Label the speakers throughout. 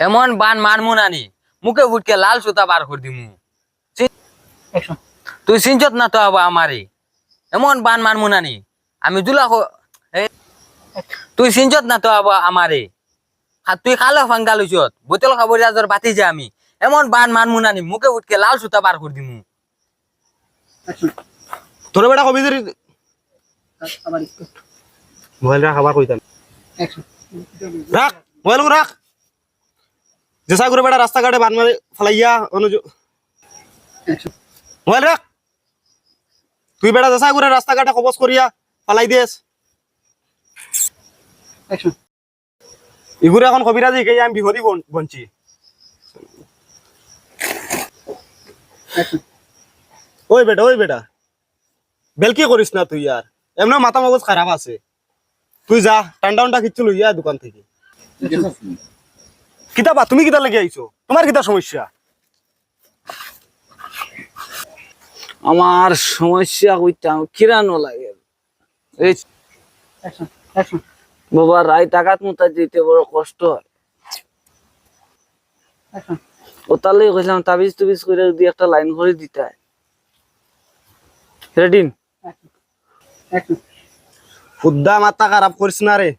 Speaker 1: এমন বান মারমু নানি মুখে ফুটকে লাল সুতা বার করে দিমু। তুই চিনছত না তো আবার আমারে। এমন বান মারমু নানি আমি দুলা তুই চিনছত না তো আবার আমারে। আর তুই খালো ফাঙ্গা লইছত বোতল খাব রাজর বাতি যে আমি। এমন বান মারমু নানি মুখে ফুটকে লাল সুতা বার করে দিমু।
Speaker 2: তোর বেটা কবি ধরি মোবাইল রাখ আবার কইতাম রাখ মোবাইল রাখ জেসা করে বেটা রাস্তাঘাটে বান মারে ফলাইয়া অনুজ মোবাইল রাখ। তুই বেটা জেসা করে রাস্তাঘাটে কবজ করিয়া ফালাই দিয়েস ইগুরে এখন কবিরাজি কে আমি বিহরি বঞ্চি ওই বেটা ওই বেটা। বেলকি করিস না তুই আর। এমনি মাথা মগজ খারাপ আছে। তুই যা টান্ডা উন্ডা কিচ্ছু লইয়া দোকান থেকে। কিতাবা তুমি কিতা লেগে আইছো তোমার কিতা সমস্যা?
Speaker 3: আমার সমস্যা কইতাম কিরানো লাগে এই বাবা রায় টাকাত মোতা দিতে বড় কষ্ট হয়।
Speaker 4: অ্যাকশন
Speaker 3: ও তাহলে কইলাম তাবিজ তুবিজ করে যদি একটা লাইন করে দিতে রেডিন
Speaker 2: খুদ্দা মাথা খারাপ করিস না রে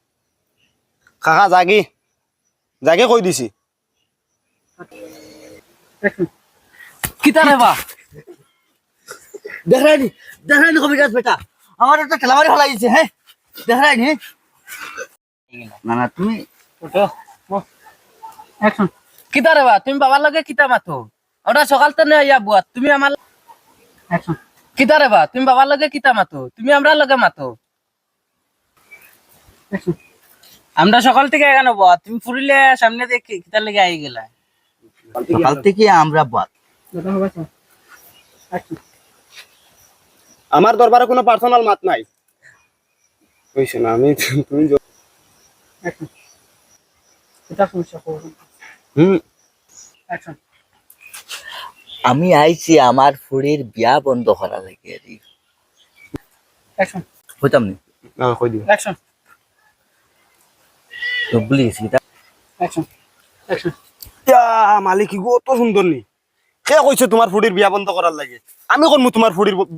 Speaker 2: কাকা জাগি। জাগে কই দিছি।
Speaker 1: কিতা রে বা?
Speaker 5: দেখাইনি দেখাইনি কবিরাজ বেটা। আমার একটা খেলাবাড়ি ফেলা দিচ্ছে হ্যাঁ দেখাইনি না। না তুমি
Speaker 4: অ্যাকশন
Speaker 1: কিতা রে বা? তুমি বাবার লগে কিতা মাতো? ওটা সকাল তো নেই ইয়া বুয়া তুমি আমার
Speaker 4: অ্যাকশন
Speaker 1: কিতা রে বা? তুমি বাবার লগে কিতা মাতো? তুমি আমরা লগে মাতো?
Speaker 4: অ্যাকশন
Speaker 1: আমরা সকাল থেকে এখানে বুয়া তুমি ফুরিলে সামনে দেখি কিতার লেগে আই গেলা?
Speaker 5: সকাল থেকে আমরা বাদ।
Speaker 2: আমার দরবারে কোনো পার্সোনাল মাত নাই। কইছে না আমি তুমি হুম।
Speaker 5: আমি আইছি আমার ফুড়ির বিয়া বন্ধ করা লাগে। আর কি।
Speaker 4: অ্যাকশন
Speaker 5: হইতাম নি
Speaker 2: না কই দিও।
Speaker 4: অ্যাকশন
Speaker 5: তো প্লিজ এটা
Speaker 4: অ্যাকশন অ্যাকশন
Speaker 2: ইয়া মালিক কি কত সুন্দর নি। কে কইছে তোমার ফুডির বিয়া বন্ধ করার লাগে? আমি করমু তোমার ফুডির ব-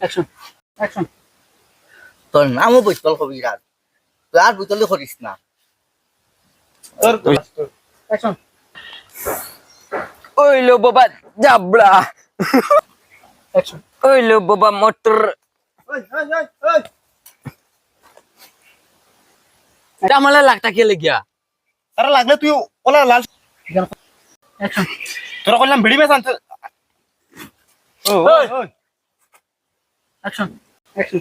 Speaker 4: অ্যাকশন অ্যাকশন
Speaker 5: তোর নামও বৈতল কবিরাজ তুই আর বৈতলে করিস না।
Speaker 4: অ্যাকশন
Speaker 1: ওইলো বাবা জাবড়া
Speaker 4: অ্যাকশন
Speaker 1: ওইলো বাবা মোটর আমালে লাখটা কে লেগিয়া?
Speaker 2: তারা লাগলে তুই ওলা লাল
Speaker 4: অ্যাকশন
Speaker 2: তোরা কইলাম ভিড়ি মেস আনতে
Speaker 4: অ্যাকশন অ্যাকশন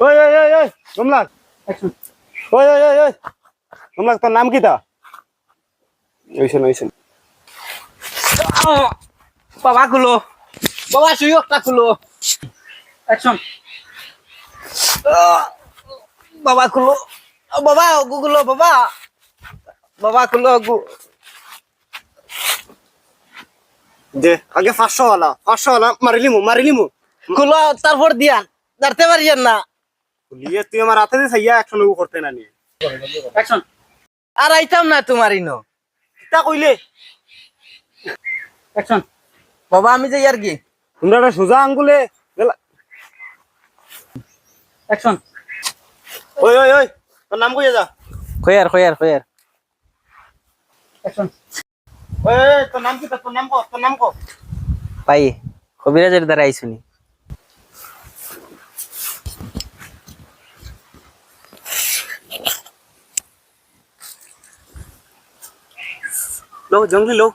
Speaker 2: ওই ওই ওই ওই কমলাক
Speaker 4: অ্যাকশন
Speaker 2: ওই ওই ওই ওই। তোর নাম ওইছেন ওইছেন
Speaker 1: বাবা খুলো। বাবা সুযোগটা খুলো।
Speaker 4: অ্যাকশন
Speaker 1: বাবা খুলো। বাবা অগু খুলো বাবা। বাবা খুলো অগু।
Speaker 2: দে আগে পাঁচশো ওয়ালা পাঁচশো ওয়ালা মারিলিমু মারিলিমু
Speaker 1: খুলো তারপর দিয়ান দাঁড়তে পারিয়েন না।
Speaker 2: লিয়ে তুই আমার হাতে দিয়ে সাইয়া একশো নবু করতে না নিয়ে।
Speaker 4: অ্যাকশন
Speaker 1: আর আইতাম না তোমার ইনো।
Speaker 2: কিতা কইলে।
Speaker 4: অ্যাকশন
Speaker 1: বাবা আমি যে আর কি
Speaker 2: তোমরা সোজা আঙ্গুলে গেলা-
Speaker 4: অ্যাকশন
Speaker 2: ওই ওই ওই তোর নাম কইয়া যা
Speaker 3: খয়ার খয়ার খয়ার।
Speaker 2: ওই ওই, তোর নাম কি? তোর নাম কো তোর নাম কো?
Speaker 3: পাই কবিরাজের দ্বারা আইসুনি।
Speaker 2: লো জঙ্গলি লো।